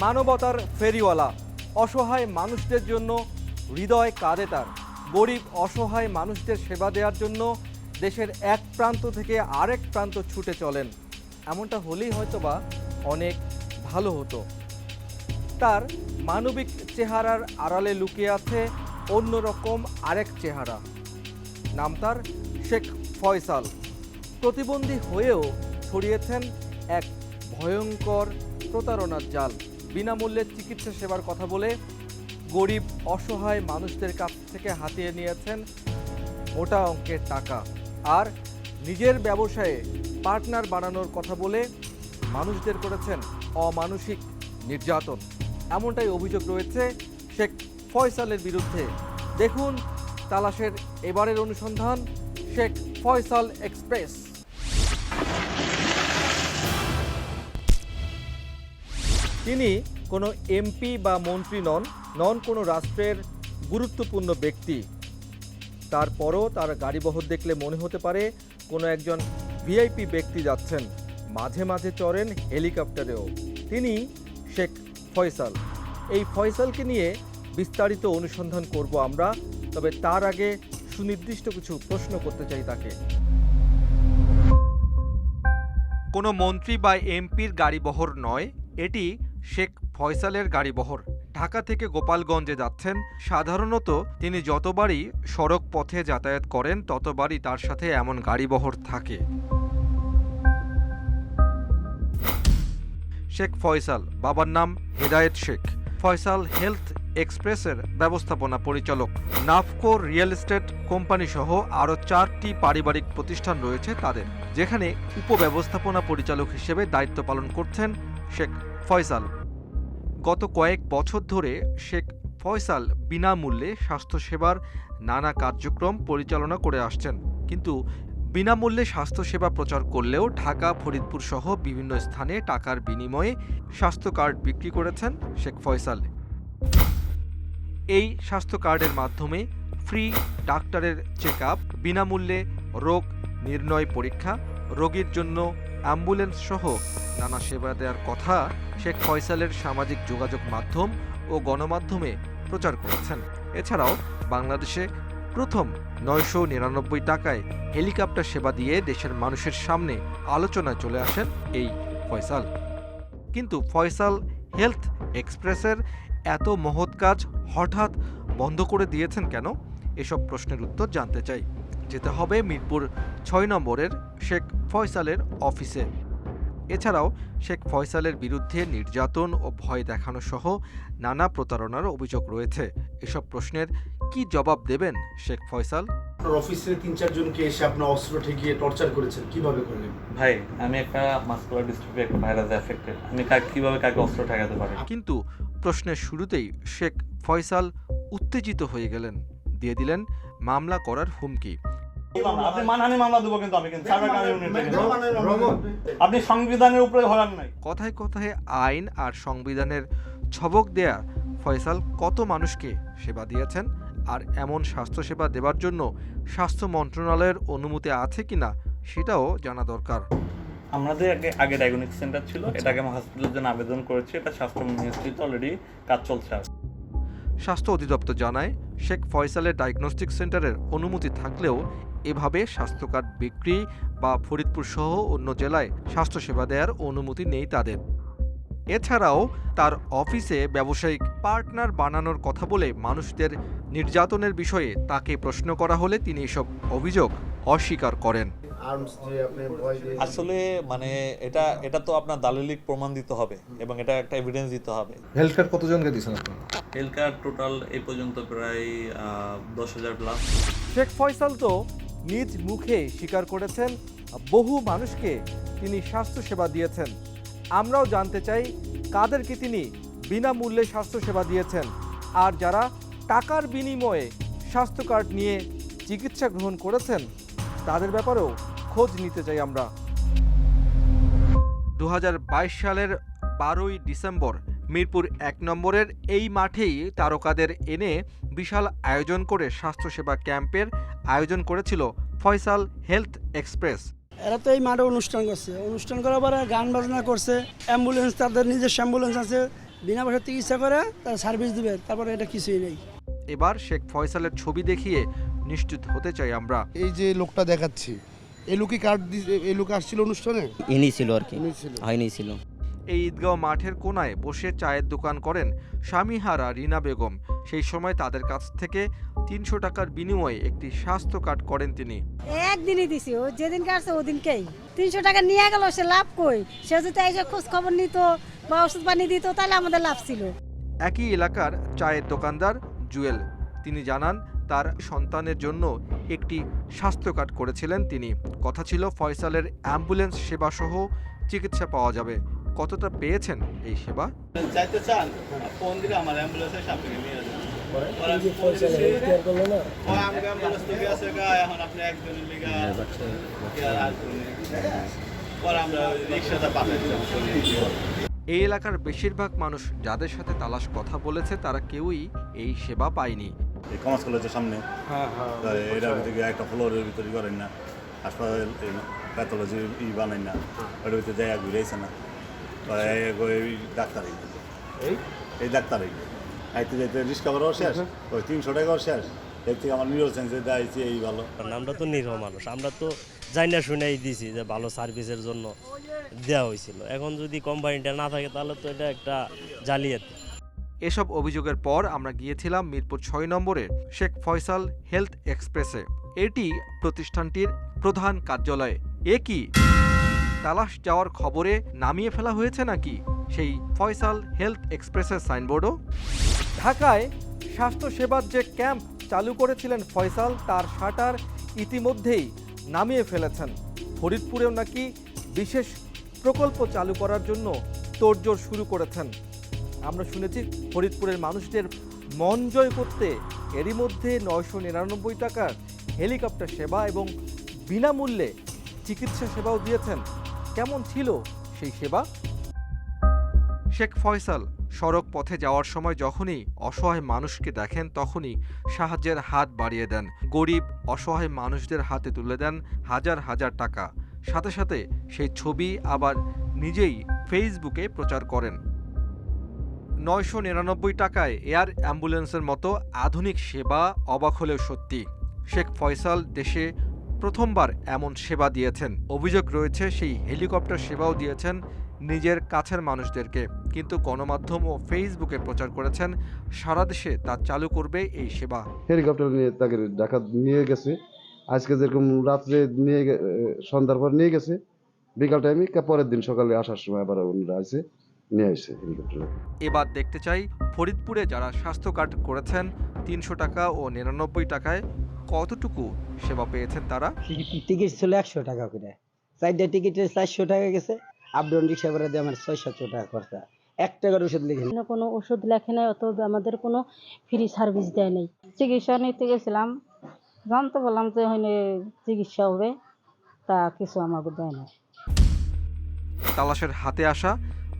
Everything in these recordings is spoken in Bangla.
মানবতার ফেরিওয়ালা, অসহায় মানুষদের জন্য হৃদয় কাঁদে তার। গরিব, অসহায় মানুষদের সেবা দেওয়ার জন্য দেশের এক প্রান্ত থেকে আরেক প্রান্ত ছুটে চলেন। এমনটা হলেই হয়তোবা অনেক ভালো হতো। তার মানবিক চেহারার আড়ালে লুকিয়ে আছে অন্যরকম আরেক চেহারা। নাম তার শেখ ফয়সাল। প্রতিবন্ধী হয়েও ছড়িয়েছেন এক ভয়ঙ্কর প্রতারণার জাল। বিনামূল্যে চিকিৎসা সেবার কথা বলে গরিব, অসহায় মানুষদের কাছ থেকে হাতিয়ে নিয়েছেন মোটা অঙ্কের টাকা। আর নিজের ব্যবসায়ে পার্টনার বানানোর কথা বলে মানুষদের করেছেন অমানসিক নির্যাতন। এমনটাই অভিযোগ রয়েছে শেখ ফয়সালের বিরুদ্ধে। দেখুন তালাশের এবারের অনুসন্ধান শেখ ফয়সাল এক্সপ্রেস। তিনি কোনো এমপি বা মন্ত্রী নন নন কোনো রাষ্ট্রের গুরুত্বপূর্ণ ব্যক্তি। তারপরও তার গাড়িবহর দেখলে মনে হতে পারে কোনো একজন ভিআইপি ব্যক্তি যাচ্ছেন। মাঝে মাঝে চড়েন হেলিকপ্টারেও। তিনি শেখ ফয়সাল। এই ফয়সালকে নিয়ে বিস্তারিত অনুসন্ধান করব আমরা, তবে তার আগে সুনির্দিষ্ট কিছু প্রশ্ন করতে চাই তাকে। কোনো মন্ত্রী বা এমপির গাড়িবহর নয়, এটি শেখ ফয়সালের গাড়িবহর। ঢাকা থেকে গোপালগঞ্জে যাচ্ছেন। সাধারণত তিনি যতবারই সড়ক পথে যাতায়াত করেন, ততবারই তার সাথে এমন গাড়িবহর থাকে। শেখ ফয়সাল, বাবার নাম হেদায়েত শেখ। ফয়সাল হেলথ এক্সপ্রেসের ব্যবস্থাপনা পরিচালক। নাফকো রিয়েল এস্টেট কোম্পানি সহ আরও চারটি পারিবারিক প্রতিষ্ঠান রয়েছে তাদের, যেখানে উপব্যবস্থাপনা পরিচালক হিসেবে দায়িত্ব পালন করছেন শেখ ফয়সাল। গত কয়েক বছর ধরে শেখ ফয়সাল বিনামূল্যে স্বাস্থ্যসেবার নানা কার্যক্রম পরিচালনা করে আসছেন। কিন্তু বিনামূল্যে স্বাস্থ্যসেবা প্রচার করলেও ঢাকা, ফরিদপুর সহ বিভিন্ন স্থানে টাকার বিনিময়ে স্বাস্থ্য কার্ড বিক্রি করেছেন শেখ ফয়সাল। এই স্বাস্থ্য কার্ডের মাধ্যমে ফ্রি ডাক্তারের চেক আপ বিনামূল্যে রোগ নির্ণয় পরীক্ষা, রোগীর জন্য অ্যাম্বুলেন্স সহ নানা সেবা দেওয়ার কথা শেখ ফয়সালের সামাজিক যোগাযোগ মাধ্যম ও গণমাধ্যমে প্রচার করেছেন। এছাড়াও বাংলাদেশে প্রথম নয়শো নিরানব্বই টাকায় হেলিকপ্টার সেবা দিয়ে দেশের মানুষের সামনে আলোচনায় চলে আসেন এই ফয়সাল। কিন্তু ফয়সাল হেলথ এক্সপ্রেসের এত মহৎ কাজ হঠাৎ বন্ধ করে দিয়েছেন কেন? এসব প্রশ্নের উত্তর জানতে চাই। যেতে হবে মিরপুর ছয় নম্বরের শেখ ফয়সালের অফিসে। এছাড়াও শেখ ফয়সালের বিরুদ্ধে নির্যাতন ও ভয় দেখানো সহ নানা প্রতারণার অভিযোগ রয়েছে। এসব প্রশ্নের কি জবাব দেবেন শেখ ফয়সাল? আপনার অফিসে তিন চারজনকে এসে আপনার অস্ত্র ঠেকিয়ে টর্চার করেছেন কীভাবে করলেন? ভাই আমি একটা মাস্কুলার ডিস্ট্রফি একটা ভাইরাসে অ্যাফেক্টেড আমি কাকে কীভাবে কাকে অস্ত্র ঠেকাতে পারি? কিন্তু প্রশ্নের শুরুতেই শেখ ফয়সাল উত্তেজিত হয়ে গেলেন। দিয়ে দিলেন মামলা করার হুমকি। আপনি মানহানি মামলা দেবো কিন্তু আমি কিন্তু সাইবার ক্রাইম ইউনিট থেকে আপনি সংবিধানের উপরে হলান নাই। কথায় কথায় আইন আর সংবিধানের ছবক দেয়া ফয়সাল কত মানুষকে সেবা দিয়েছেন? আর এমন স্বাস্থ্যসেবা দেওয়ার জন্য স্বাস্থ্য মন্ত্রণালয়ের অনুমতি আছে কিনা সেটাও জানা দরকার। আমাদের আগে আগে ডায়াগনিক সেন্টার ছিল এটাকে আমি হসপিটালের জন্য আবেদন করেছি এটা স্বাস্থ্য মিনিস্ট্রিতে অলরেডি কাজ চলছে আর। স্বাস্থ্য অধিদপ্তর জানায় শেখ ফয়সালের ডায়াগনস্টিক সেন্টারের অনুমতি থাকলেও এভাবে স্বাস্থ্য কার্ড বিক্রি বা ফরিদপুর সহ অন্য জেলায় স্বাস্থ্যসেবা দেওয়ার অনুমতি নেই তাদের। এছাড়াও তার অফিসে ব্যবসায়িক পার্টনার বানানোর কথা বলে মানুষদের নির্যাতনের বিষয়ে তাকে প্রশ্ন করা হলে তিনি এসব অভিযোগ অস্বীকার করেন। আসলে মানে এটা এটা তো আপনার দালিলিক প্রমাণ দিতে হবে এবং এটা একটা এভিডেন্স দিতে হবে। হেলথ কার্ড কতজনকে দিয়েছেন আপনি? হেলথ কার্ড টোটাল এই পর্যন্ত প্রায় দশ হাজার প্লাস শেখ ফয়সাল তো নিজ মুখে স্বীকার করেছেন, বহু মানুষকে তিনি স্বাস্থ্যসেবা দিয়েছেন। আমরাও জানতে চাই, কাদেরকে তিনি বিনামূল্যে স্বাস্থ্যসেবা দিয়েছেন? আর যারা টাকার বিনিময়ে স্বাস্থ্য কার্ড নিয়ে চিকিৎসা গ্রহণ করেছেন, তাদের ব্যাপারেও খোঁজ নিতে চাই আমরা। দু হাজার বাইশ সালের বারোই ডিসেম্বর মিরপুর এক নম্বরের এই মাঠেই তারকাদের এনে বিশাল আয়োজন করে স্বাস্থ্যসেবা ক্যাম্পের আয়োজন করেছিল ফয়সাল হেলথ এক্সপ্রেস। এরা তো এই মাঠে অনুষ্ঠান করছে। অনুষ্ঠান করার পরে গান বাজনা করছে অ্যাম্বুলেন্স তাদের নিজের অ্যাম্বুলেন্স আছে। বিনা পয়সা চিকিৎসা করে তারা সার্ভিস দিবে তারপরে এটা কিছুই নেই। এবার শেখ ফয়সালের ছবি দেখিয়ে নিশ্চিত হতে চাই আমরা। এই যে লোকটা দেখাচ্ছি এই লোকই কার্ড এই লোক আসছিল অনুষ্ঠানে? ইনি ছিল আর কি। হয়নি ছিল। এই ঈদগাঁও মাঠের কোনায় বসে চায়ের দোকান করেন স্বামীহারা রিনা বেগম। সেই সময় তাদের কাছ থেকে তিনশো টাকার বিনিময়ে একটি স্বাস্থ্য কার্ড করেন তিনি। একদিনই দিছি ও যেদিন কাটছে ওদিনকেই। তিনশো টাকা নিয়ে গেল সে লাভ কই? সে যদি এসে খোঁজ খবর নিত বা ওষুধ পানি দিত তাহলে আমাদের লাভ ছিল। একই এলাকার চায়ের দোকানদার জুয়েল। তিনি জানান তার সন্তানের জন্য একটি স্বাস্থ্য কার্ড করেছিলেন তিনি। কথা ছিল ফয়সালের অ্যাম্বুলেন্স সেবা সহ চিকিৎসা পাওয়া যাবে। কতটা পেয়েছেন এই সেবা? যাইতে চান? ফোন দিলে আমার অ্যাম্বুলেন্সের সামনে নিয়ে যাবেন। অ্যাম্বুলেন্স থেকে আছে গা এখন আপনি একজনের লিগা পরে আমরা রিক্সাটা পাঠাচ্ছি এই এলাকার বেশিরভাগ মানুষ যাদের সাথে তালাশ কথা বলেছে তারা কেউই এই সেবা পায়নি। এই কমার্স কলেজের সামনে? এটার ভিতরে একটা ফ্লোরের ভিতরে করেন না। হাসপাতাল প্যাথোলজি ই বানাই না। ওটার ভিতরে যাই ঘুরেছে না। ওই ডাক্তারই এই? ডাক্তারই আইতে যাইতে রিক্সা করাও শেষ ওই তিনশো টাকাও শেষ। এর থেকে আমার নিউরো সেন্সে দেখাইছে এই ভালো। কারণ আমরা তো নিরহ মানুষ আমরা তো জানি না শুনেই দিছি যে ভালো সার্ভিসের জন্য দেওয়া হয়েছিল। এখন যদি কোম্পানিটা না থাকে তাহলে তো এটা একটা জালিয়াতি। এসব অভিযোগের পর আমরা গিয়েছিলাম মিরপুর ছয় নম্বরে শেখ ফয়সাল হেলথ এক্সপ্রেসে। এটি প্রতিষ্ঠানটির প্রধান কার্যালয়। এ কি? তালাশ যাওয়ার খবরে নামিয়ে ফেলা হয়েছে নাকি সেই ফয়সাল হেলথ এক্সপ্রেসের সাইনবোর্ডও? ঢাকায় স্বাস্থ্যসেবার যে ক্যাম্প চালু করেছিলেন ফয়সাল, তার শাটার ইতিমধ্যেই নামিয়ে ফেলেছেন। ফরিদপুরেও নাকি বিশেষ প্রকল্প চালু করার জন্য তোড়জোড় শুরু করেছেন। আমরা শুনেছি ফরিদপুরের মানুষদের মন জয় করতে এরই মধ্যে নয়শো নিরানব্বই টাকার হেলিকপ্টার সেবা এবং বিনামূল্যে চিকিৎসা সেবাও দিয়েছেন কেমন ছিল সেই সেবা? শেখ ফয়সাল সড়ক পথে যাওয়ার সময় যখনই অসহায় মানুষকে দেখেন, তখনই সাহায্যের হাত বাড়িয়ে দেন। গরিব, অসহায় মানুষদের হাতে তুলে দেন হাজার হাজার টাকা। সাথে সাথে সেই ছবি আবার নিজেই ফেসবুকে প্রচার করেন। নয়শো নিরানব্বই টাকায় এয়ার অ্যাম্বুলেন্সের মতো আধুনিক সেবা অবাক হলেও সত্যি। শেখ ফয়সাল দেশে প্রথমবার এমন সেবা দিয়েছেন। অভিযোগ রয়েছে সেই হেলিকপ্টার সেবাও দিয়েছেন নিজের কাছের মানুষদেরকে। কিন্তু গণমাধ্যম ও ফেসবুকে প্রচার করেছেন সারা দেশে তা চালু করবে এই সেবা। হেলিকপ্টার নিয়ে তাকে ঢাকা নিয়ে গেছে। আজকে যেরকম রাত্রে নিয়ে সন্ধ্যার পর নিয়ে গেছে। বিকাল টাইমে পরের দিন সকালে আসার সময় আবার ওনারা আসে নিয়ে আসছে হেলিকপ্টারে। এবার দেখতে চাই ফরিদপুরে যারা স্বাস্থ্য কার্ড করেছেন তিনশো টাকা ও নিরানব্বই টাকায় কতটুকু সেবা পেয়েছেন তারা? টিকিট ছিল একশো টাকা করে। চারটা টিকিটে চারশো টাকা গেছে। আপ ডাউন রিক্সা করে দিয়ে আমার ছয় সাতশো টাকা খরচা। এক টাকার ওষুধ লিখে কোনো কোনো ওষুধ লেখে নাই অথবা আমাদের কোনো ফ্রি সার্ভিস দেয় নাই। চিকিৎসা নিতে গেছিলাম। জানতে বললাম যে হয়নি চিকিৎসা হবে তা কিছু আমাকে দেয় না তালাশের হাতে আসা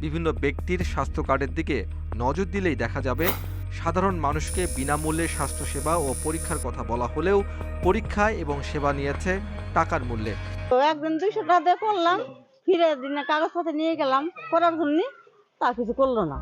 বিভিন্ন ব্যক্তির স্বাস্থ্য কার্ডের দিকে নজর দিলেই দেখা যাবে সাধারণ মানুষকে বিনামূল্যে স্বাস্থ্যসেবা ও পরীক্ষার কথা বলা হলেও পরীক্ষা এবং সেবা নিয়েছে টাকার মূল্যে। একদিন দুইশো টাকা করলাম ফিরে দিনে কাগজপত্র নিয়ে গেলাম করার জন্য তা কিছু করল না।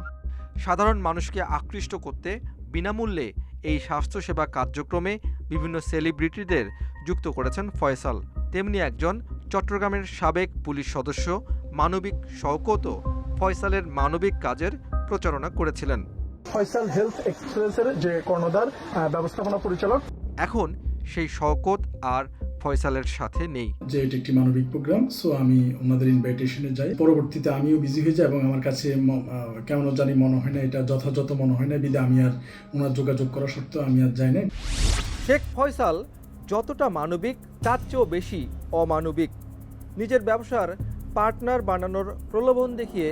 সাধারণ মানুষকে আকৃষ্ট করতে বিনামূল্যে এই স্বাস্থ্যসেবা কার্যক্রমে বিভিন্ন সেলিব্রিটিদের যুক্ত করেছেন ফয়সাল। তেমনি একজন চট্টগ্রামের সাবেক পুলিশ সদস্য মানবিক শওকতও ফয়সালের মানবিক কাজের প্রচারণা করেছিলেন। ফয়সাল হেলথ এক্সপ্রেসের যে কর্ণধার ব্যবস্থাপনা পরিচালক। এখন সেই শওকত আর ফয়সালের সাথে নেই। যে এটি একটি মানবিক প্রোগ্রাম সো আমি ওনাদের ইনভাইটেশনে যাই। পরবর্তীতে আমিও বিজি হয়ে যাই এবং আমার কাছে কেমন জানি মনে হয় না এটা যথাযথ মনে হয় না বিধে আমি আর ওনার যোগাযোগ করা সত্ত্বেও আমি আর যাই না শেখ ফয়সাল যতটা মানবিক তার চেয়েও বেশি অমানবিক। নিজের ব্যবসার পার্টনার বানানোর প্রলোভন দেখিয়ে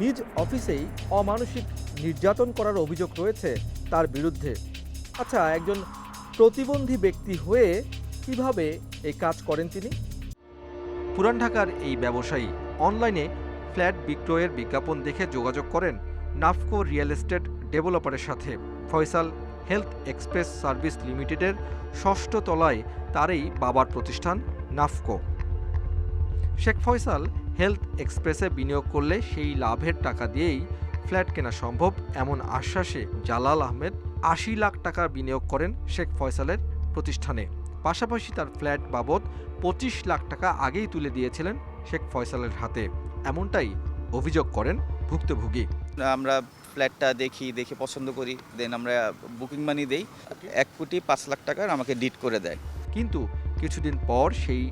নিজ অফিসেই অমানসিক নির্যাতন করার অভিযোগ রয়েছে তার বিরুদ্ধে। আচ্ছা একজন প্রতিবন্ধী ব্যক্তি হয়ে কীভাবে এই কাজ করেন তিনি? পুরান ঢাকার এই ব্যবসায়ী অনলাইনে ফ্ল্যাট বিক্রয়ের বিজ্ঞাপন দেখে যোগাযোগ করেন নাফকো রিয়েল এস্টেট ডেভেলপারের সাথে। ফয়সাল হেলথ এক্সপ্রেস সার্ভিস লিমিটেডের ষষ্ঠ তলায় তারই বাবার প্রতিষ্ঠান নাফকো। শেখ ফয়সাল হেলথ এক্সপ্রেসে বিনিয়োগ করলে সেই লাভের টাকা দিয়েই ফ্ল্যাট কেনা সম্ভব। এমন আশ্বাসে জালাল আহমেদ আশি লাখ টাকা বিনিয়োগ করেন শেখ ফয়সালের প্রতিষ্ঠানে। পাশাপাশি তার ফ্ল্যাট বাবদ পঁচিশ লাখ টাকা আগেই তুলে দিয়েছিলেন শেখ ফয়সালের হাতে। এমনটাই অভিযোগ করেন ভুক্তভোগী। আমরা ফ্ল্যাটটা দেখি দেখে পছন্দ করি দেন আমরা বুকিং মানি দেই। এক কোটি পাঁচ লাখ টাকার আমাকে ডিট করে দেয়। কিন্তু কিছুদিন পর সেই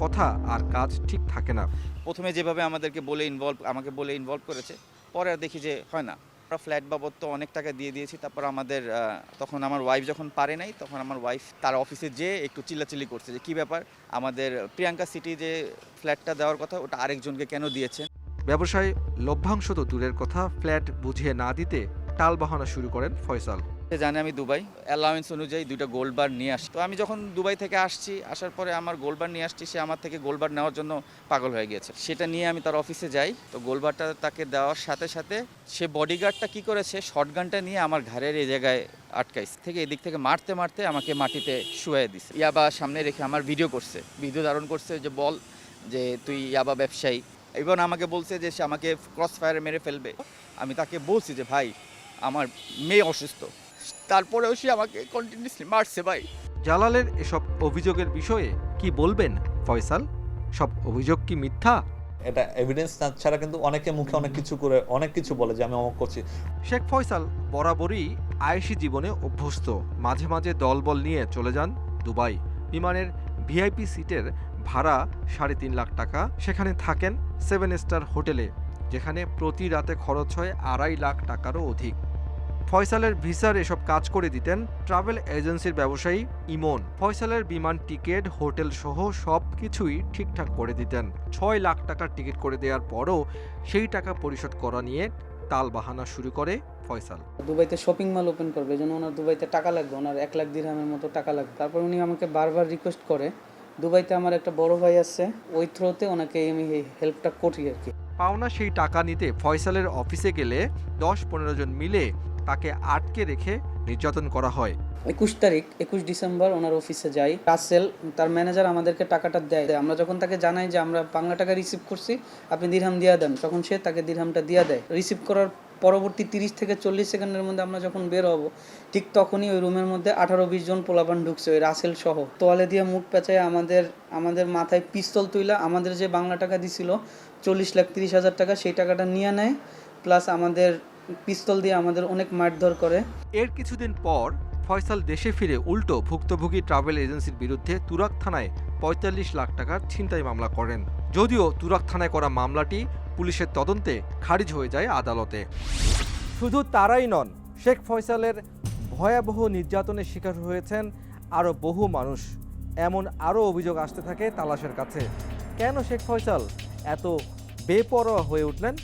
কথা আর কাজ ঠিক থাকে না। প্রথমে যেভাবে আমাদেরকে বলে ইনভলভ আমাকে বলে ইনভলভ করেছে পরে আর দেখি যে হয় না। আমরা ফ্ল্যাট বাবদ তো অনেক টাকা দিয়ে দিয়েছি তারপর আমাদের তখন আমার ওয়াইফ যখন পারে নাই তখন আমার ওয়াইফ তার অফিসে যেয়ে একটু চিল্লাচিল্লি করছে যে কী ব্যাপার? আমাদের প্রিয়াঙ্কা সিটি যে ফ্ল্যাটটা দেওয়ার কথা ওটা আরেকজনকে কেন দিয়েছেন? ব্যবসায় লভ্যাংশ তো দূরের কথা ফ্ল্যাট বুঝিয়ে না দিতে টালবাহানা শুরু করেন ফয়সাল। সে জানে আমি দুবাই। অ্যালাউন্স অনুযায়ী দুইটা গোল্ড বার নিয়ে আসি। তো আমি যখন দুবাই থেকে আসছি, আসার পরে আমার গোল্ড বার নিয়ে আসছি, সে আমার থেকে গোল্ড বার নেওয়ার জন্য পাগল হয়ে গিয়েছে। সেটা নিয়ে আমি তার অফিসে যাই। তো গোল্ড বারটা তাকে দেওয়ার সাথে সাথে সে বডিগার্ডটা কি করেছে শর্টগানটা নিয়ে আমার ঘাড়ের এই জায়গায় আটকাইছে। থেকে এদিক থেকে মারতে মারতে আমাকে মাটিতে শুয়ে দিছে। ইয়াবা সামনে রেখে আমার ভিডিও করছে। ভিডিও ধারণ করছে যে, বল যে, তুই ইয়াবা ব্যবসায়ী। এবং আমাকে বলছে যে, সে আমাকে ক্রস ফায়ারে মেরে ফেলবে। আমি তাকে বলছি যে, ভাই, আমার মেয়ে অসুস্থ। তারপরেও সে আমাকে কন্টিনিউসলি মারছে ভাই। জালালের এসব অভিযোগের বিষয়ে কি বলবেন ফয়সাল? সব অভিযোগ কি মিথ্যা? এটা এভিডেন্স না ছাড়া কিন্তু অনেকে মুখে অনেক কিছু করে অনেক কিছু বলে যে আমি অমক করছি। শেখ ফয়সাল বরাবরই আয়েশি জীবনে অভ্যস্ত। মাঝে মাঝে দলবল নিয়ে চলে যান দুবাই। বিমানের ভিআইপি সিটের ভাড়া সাড়ে তিন লাখ টাকা। সেখানে থাকেন সেভেন স্টার হোটেলে যেখানে প্রতি রাতে খরচ হয় আড়াই লাখ টাকারও অধিক। ফয়সালের ভিসার এসব কাজ করে দিতেন ট্রাভেল এজেন্সির ব্যবসায়ী ইমন। ফয়সালের বিমান টিকিট হোটেল সহ সব কিছুই ঠিকঠাক করে দিতেন। ছয় লাখ টাকার টিকিট করে দেওয়ার পরও সেই টাকা পরিশোধ করা নিয়ে তাল বাহানা শুরু করে ফয়সাল। দুবাইতে শপিং মল ওপেন করবে এই জন্য ওনার দুবাইতে টাকা লাগবে। ওনার এক লাখ দিরহামের মতো টাকা লাগবে। তারপর উনি আমাকে বারবার রিকোয়েস্ট করে দুবাইতে আমার একটা বড় ভাই আছে ওই থ্রোতে ওনাকে আমি এই হেল্পটা করি আর কি। পাওনা সেই টাকা নিতে ফয়সালের অফিসে গেলে দশ পনেরো জন মিলে তাকে আটকে রেখে নির্যাতন করা হয়। একুশ তারিখ, একুশ ডিসেম্বর ওনার অফিসে যাই। রাসেল, তার ম্যানেজার আমাদেরকে টাকাটা দেয়। আমরা যখন তাকে জানাই যে আমরা বাংলা টাকা রিসিভ করছি, আপনি দিরহাম দিয়া দেন, তখন সে তাকে দিরহামটা দিয়া দেয়। রিসিভ করার পরবর্তী তিরিশ থেকে চল্লিশ সেকেন্ডের মধ্যে আমরা যখন বের হব, ঠিক তখনই ওই রুমের মধ্যে আঠারো বিশ জন পোলাপান ঢুকছে, ওই রাসেল সহ। তোয়ালে দিয়ে মুখ পেঁচায় আমাদের আমাদের মাথায় পিস্তল তুইলা আমাদের যে বাংলা টাকা দিছিল, চল্লিশ লাখ তিরিশ হাজার টাকা, সেই টাকাটা নিয়ে নেয় প্লাস আমাদের পিস্তল দিয়ে আমাদের অনেক মারধর করে। এর কিছুদিন পর ফয়সাল দেশে ফিরে উল্টো ভুক্তভোগী ট্রাভেল এজেন্সির বিরুদ্ধে তুরাক থানায় পঁয়তাল্লিশ লাখ টাকার ছিনতাই মামলা করেন। যদিও তুরাক থানায় করা মামলাটি পুলিশের তদন্তে খারিজ হয়ে যায় আদালতে। শুধু তারাই নন, শেখ ফয়সালের ভয়াবহ নির্যাতনের শিকার হয়েছেন আরও বহু মানুষ। এমন আরও অভিযোগ আসতে থাকে তালাশের কাছে। কেন শেখ ফয়সাল এত বেপরোয়া হয়ে উঠলেন?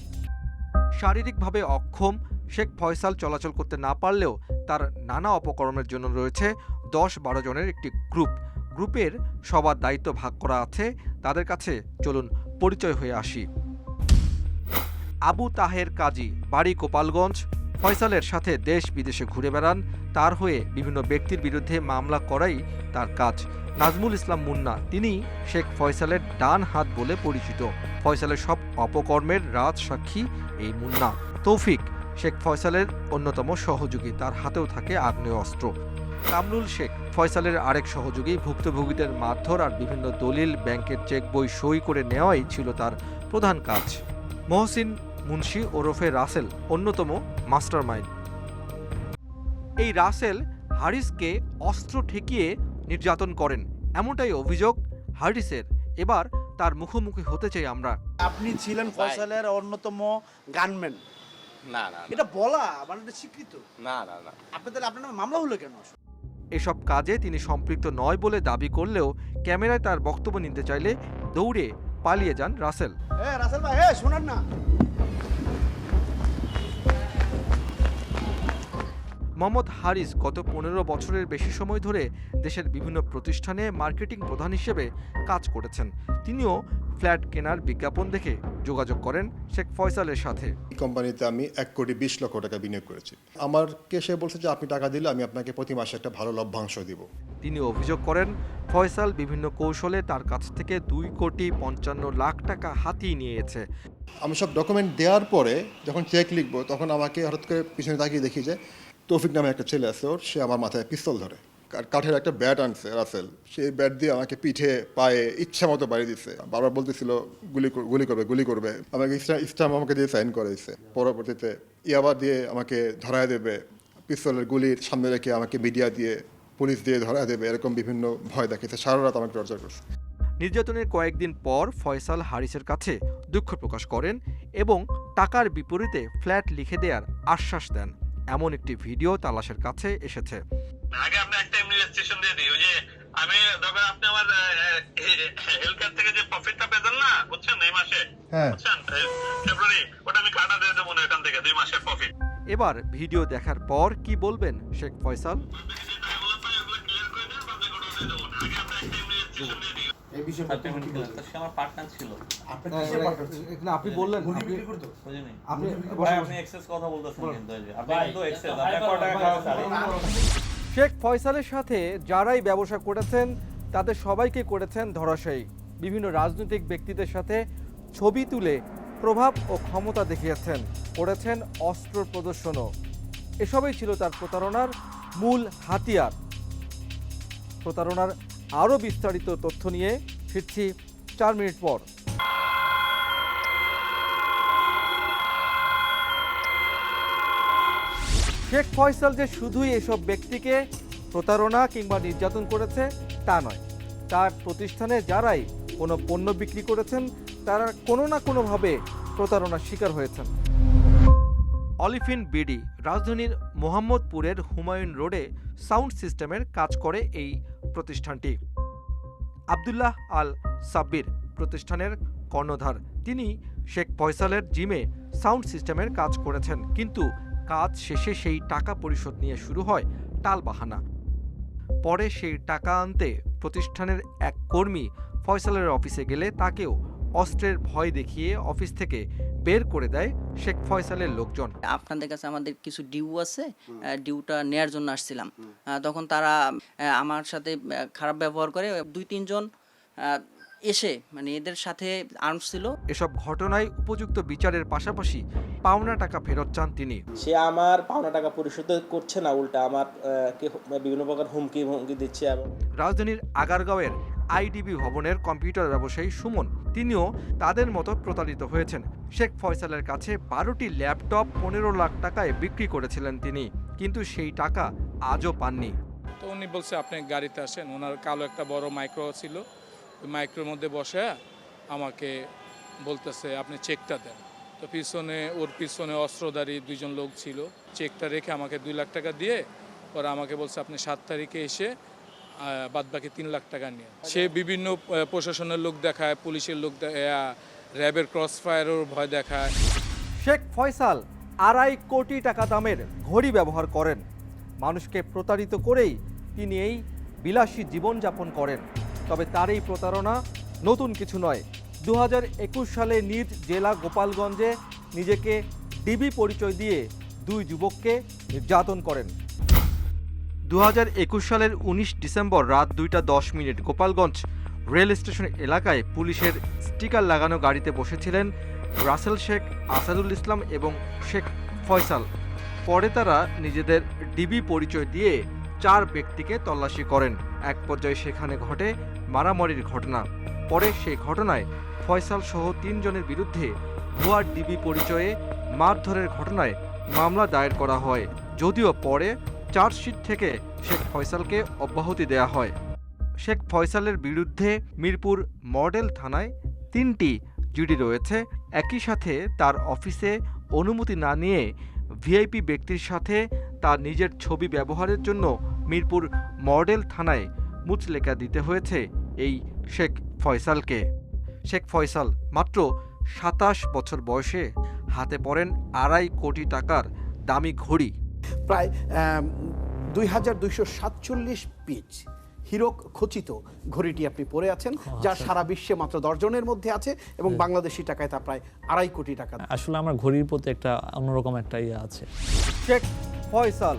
শারীরিকভাবে অক্ষম, শেখ ফয়সাল চলাচল করতে না পারলেও তার নানা অপকর্মের জন্য রয়েছে দশ বারো জনের একটি গ্রুপ। গ্রুপের সবার দায়িত্ব ভাগ করা আছে। তাদের কাছে চলুন পরিচয় হয়ে আসি। আবু তাহের কাজী, বাড়ি গোপালগঞ্জ। ফয়সালের সাথে দেশ বিদেশে ঘুরে বেড়ান, তার হয়ে বিভিন্ন ব্যক্তির বিরুদ্ধে মামলা করাই তার কাজ। নাজমুল ইসলাম মুন্না, তিনি শেখ ফয়সালের ডান হাত বলে পরিচিত। ফয়সালের সব অপকর্মের রাজ সাক্ষী এই মুন্না। তৌফিক, শেখ ফয়সালের অন্যতম সহযোগী, তার হাতেও থাকে আগ্নেয় অস্ত্র কামরুল শেখ, ফয়সালের আরেক সহযোগী, ভুক্তভোগীদের মারধর আর বিভিন্ন দলিল, ব্যাংকের চেক বই সই করে নেওয়াই ছিল তার প্রধান কাজ। মহসিন মুন্সি ওরফে রাসেল অন্যতম মাস্টারমাইন্ড। এই রাসেল হারিসকে অস্ত্র ঠেকিয়ে নির্যাতন করেন। এমনটাই অভিযোগ হারিসের। এবার তার মুখোমুখি হতে চাই আমরা। আপনি ছিলেন ফয়সালের অন্যতম গানম্যান। না না এটা বলা মানে এটা স্বীকৃত। না না না। আপনাদের আপনার নামে মামলা হলো কেন? এসব কাজে তিনি সম্পৃক্ত নয় বলে দাবি করলেও ক্যামেরায় তার বক্তব্য নিতে চাইলে দৌড়ে পালিয়ে যান রাসেল। এ রাসেল ভাই এ শোনান না। মোহাম্মদ হারিস গত পনেরো বছরের বেশি সময় ধরে দেশের বিভিন্ন প্রতিষ্ঠানে মার্কেটিং প্রধান হিসেবে কাজ করেছেন। তিনিও ফ্ল্যাট কেনার বিজ্ঞাপন দেখে যোগাযোগ করেন শেখ ফয়সালের সাথে। এই কোম্পানিতে আমি এক কোটি বিশ লক্ষ টাকা বিনিয়োগ করেছি। আমারকে সে বলছে যে আপনি টাকা দিলে আমি আপনাকে প্রতি মাসে একটা ভালো লভ্যাংশ দিব। তিনি অভিযোগ করেন ফয়সাল বিভিন্ন কৌশলে তার কাছ থেকে দুই কোটি পঞ্চান্ন লাখ টাকা হাতিয়ে নিয়েছে। আমি সব ডকুমেন্ট দেওয়ার পরে যখন চেক লিখব তখন আমাকে হঠাৎ করে পিছনে তাকিয়ে দেখি যে তৌফিক নামে একটা ছেলে আছে ওর, সে আমার মাথায় পিস্তল ধরে। কাঠের একটা ব্যাট আনছে রাসেল। সেই ব্যাট দিয়ে আমাকে পিঠে, পায়ে ইচ্ছা মতো বাড়ি দিচ্ছে বারবার বলতেছিল, গুলি গুলি করবে গুলি করবে। আমাকে ইসলাম আমাকে দিয়ে সাইন করাইছে। পরবর্তীতে ইয়াবা দিয়ে আমাকে ধরায় দেবে। পিস্তলের গুলির সামনে রেখে আমাকে মিডিয়া দিয়ে, পুলিশ দিয়ে ধরায় দেবে। এরকম বিভিন্ন ভয় দেখিয়েছে সারা রাত আমাকে টর্চার করছে। নির্যাতনের কয়েকদিন পর ফয়সাল হারিসের কাছে দুঃখ প্রকাশ করেন এবং টাকার বিপরীতে ফ্ল্যাট লিখে দেওয়ার আশ্বাস দেন। এমন একটি ভিডিও তালাশের কাছে এসেছে। আগে একটা এমনি রেজিস্ট্রেশন দিয়ে দিই ওই যে আমি ধরেন আপনি আমার হেলথ থেকে যে প্রফিটটা পেতেন না বুঝছেন এই মাসে হ্যাঁ। বুঝছেন ফেব্রুয়ারি ওটা আমি কাটা দিয়ে দেবো না এখান থেকে দুই মাসের প্রফিট এবার ভিডিও দেখার পর কি বলবেন শেখ ফয়সাল? এই। সে আমার পার্টনার ছিল। আপনি কিসের partner ছিলেন? আপনি বললেন গুলি বিক্রি করতো? বুঝিনি। আপনি ভাই আপনি এক্সেস কথা বলতেছেন কিন্তু আপনি কিন্তু এক্সেস আপনি কত টাকা খাওয়া শেখ ফয়সালের সাথে যারাই ব্যবসা করেছেন তাদের সবাইকে করেছেন ধরাশায়ী। বিভিন্ন রাজনৈতিক ব্যক্তিদের সাথে ছবি তুলে প্রভাব ও ক্ষমতা দেখিয়েছেন। করেছেন অস্ত্র প্রদর্শনও। এসবই ছিল তার প্রতারণার মূল হাতিয়ার। প্রতারণার আরও বিস্তারিত তথ্য নিয়ে ফিরছি চার মিনিট পর। শেখ ফয়সাল যে শুধুই এসব ব্যক্তিকে প্রতারণা কিংবা নির্যাতন করেছে, তা নয়। তার প্রতিষ্ঠানে যারাই কোনো পণ্য বিক্রি করেছেন, তারা কোনো না কোনোভাবে প্রতারণার শিকার হয়েছেন। অলিফিন বিডি, রাজধানীর মোহাম্মদপুরের হুমায়ুন রোডে সাউন্ড সিস্টেমের কাজ করে এই প্রতিষ্ঠানটি। আবদুল্লাহ আল সাব্বির প্রতিষ্ঠানের কর্ণধার। তিনি শেখ ফয়সালের জিমে সাউন্ড সিস্টেমের কাজ করেছেন, কিন্তু কাজ শেষে সেই টাকা পরিশোধ নিয়ে শুরু হয় টালবাহানা। পরে সেই টাকা আনতে প্রতিষ্ঠানের এক কর্মী ফয়সালের অফিসে গেলে তাকেও অস্ত্রের ভয় দেখিয়ে অফিস থেকে বের করে দেয় শেখ ফয়সালের লোকজন। আপনাদের কাছে আমাদের কিছু ডিউ আছে ডিউটা নেয়ার জন্য আসছিলাম। তখন তারা আমার সাথে খারাপ ব্যবহার করে দুই তিনজন এসে মানে এদের সাথে আর্মস ছিল। এসব ঘটনায় উপযুক্ত বিচারের পাশাপাশি পাওনা টাকা ফেরত চান তিনি। সে আমার পাওনা টাকা পরিশোধ করছে না উল্টা আমার কে বিভিন্ন প্রকার হুমকি হুমকি দিচ্ছে এবং রাজধানীর আগারগাঁওয়ের আইডিবি ভবনের কম্পিউটার ব্যবসায়ী সুমন। তিনিও তাদের মতো প্রতারিত হয়েছেন। শেখ ফয়সালের কাছে বারোটি ল্যাপটপ পনেরো লাখ টাকায় বিক্রি করেছিলেন তিনি, কিন্তু সেই টাকা আজও পাননি। তো উনি বলছে, আপনি গাড়িতে আসেন। ওনার কালো একটা বড় মাইক্রো ছিল। ওই মাইক্রোর মধ্যে বসে আমাকে বলতেছে, আপনি চেকটা দেন। তো পিছনে, ওর পিছনে অস্ত্রধারী দুইজন লোক ছিল। চেকটা রেখে আমাকে দুই লাখ টাকা দিয়ে ওরা আমাকে বলছে, আপনি সাত তারিখে এসে বাদ বাকি তিন লাখ টাকা নিয়ে। সে বিভিন্ন প্রশাসনের লোক দেখায়, পুলিশের লোক র্যাবের ক্রস ফায়ারের ভয় দেখায়। শেখ ফয়সাল আড়াই কোটি টাকা দামের ঘড়ি ব্যবহার করেন। মানুষকে প্রতারিত করেই তিনি এই বিলাসী জীবনযাপন করেন। তবে তার এই প্রতারণা নতুন কিছু নয়। দু একুশ সালে নিজ জেলা গোপালগঞ্জে নিজেকে ডিবি পরিচয় দিয়ে দুই যুবককে নির্যাতন করেন। দু হাজার একুশ সালের উনিশ ডিসেম্বর রাত দুইটা দশ মিনিট গোপালগঞ্জ রেল স্টেশন এলাকায় পুলিশের স্টিকার লাগানো গাড়িতে বসেছিলেন রাসেল শেখ, আসাদুল ইসলাম এবং শেখ ফয়সাল। পরে তারা নিজেদের ডিবি পরিচয় দিয়ে চার ব্যক্তিকে তল্লাশি করেন। এক পর্যায়ে সেখানে ঘটে মারামারির ঘটনা। পরে সেই ঘটনায় ফয়সাল সহ তিনজনের বিরুদ্ধে ভুয়া ডিবি পরিচয়ে মারধরের ঘটনায় মামলা দায়ের করা হয়। যদিও পরে চার্জশিট থেকে শেখ ফয়সালকে অব্যাহতি দেয়া হয়। শেখ ফয়সালের বিরুদ্ধে মিরপুর মডেল থানায় তিনটি জিডি রয়েছে। একই সাথে তার অফিসে অনুমতি না নিয়ে ভিআইপি ব্যক্তির সাথে তার নিজের ছবি ব্যবহারের জন্য মিরপুর মডেল থানায় মুচলেখা দিতে হয়েছে এই শেখ ফয়সালকে। শেখ ফয়সাল মাত্র সাতাশ বছর বয়সে হাতে পড়েন আড়াই কোটি টাকার দামি ঘড়ি। প্রায় দুই হাজার দুইশো সাতচল্লিশ পিচ হিরক খচিত ঘড়িটি আপনি পরে আছেন যা সারা বিশ্বে মাত্র দশজনের মধ্যে আছে এবং বাংলাদেশি টাকায় তা প্রায় আড়াই কোটি টাকা। আসলে আমার ঘড়ির প্রতি একটা অন্যরকম একটা ইয়ে আছে। শেখ ফয়সাল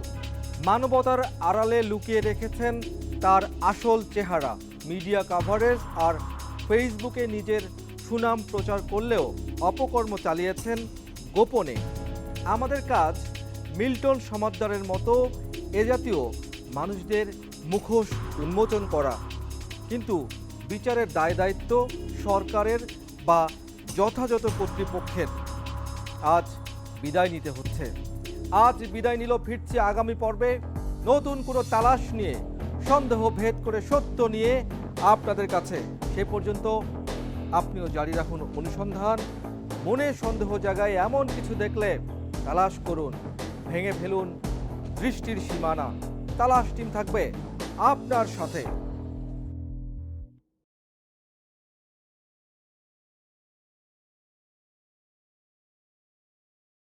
মানবতার আড়ালে লুকিয়ে রেখেছেন তার আসল চেহারা মিডিয়া কাভারেজ আর ফেসবুকে নিজের সুনাম প্রচার করলেও অপকর্ম চালিয়েছেন গোপনে। আমাদের কাজ মিল্টন সমাদ্দারের মতো এ জাতীয় মানুষদের মুখোশ উন্মোচন করা। কিন্তু বিচারের দায় দায়িত্ব সরকারের বা যথাযথ কর্তৃপক্ষের। আজ বিদায় নিতে হচ্ছে। আজ বিদায় নিল, ফিরছে আগামী পর্বে নতুন কোনো তালাশ নিয়ে, সন্দেহ ভেদ করে সত্য নিয়ে আপনাদের কাছে। সে পর্যন্ত আপনিও জারি রাখুন অনুসন্ধান। মনে সন্দেহ জায়গায় এমন কিছু দেখলে তালাশ করুন। ভেঙে ফেলুন দৃষ্টির সীমানা তালাশ টিম থাকবে আপনার সাথে।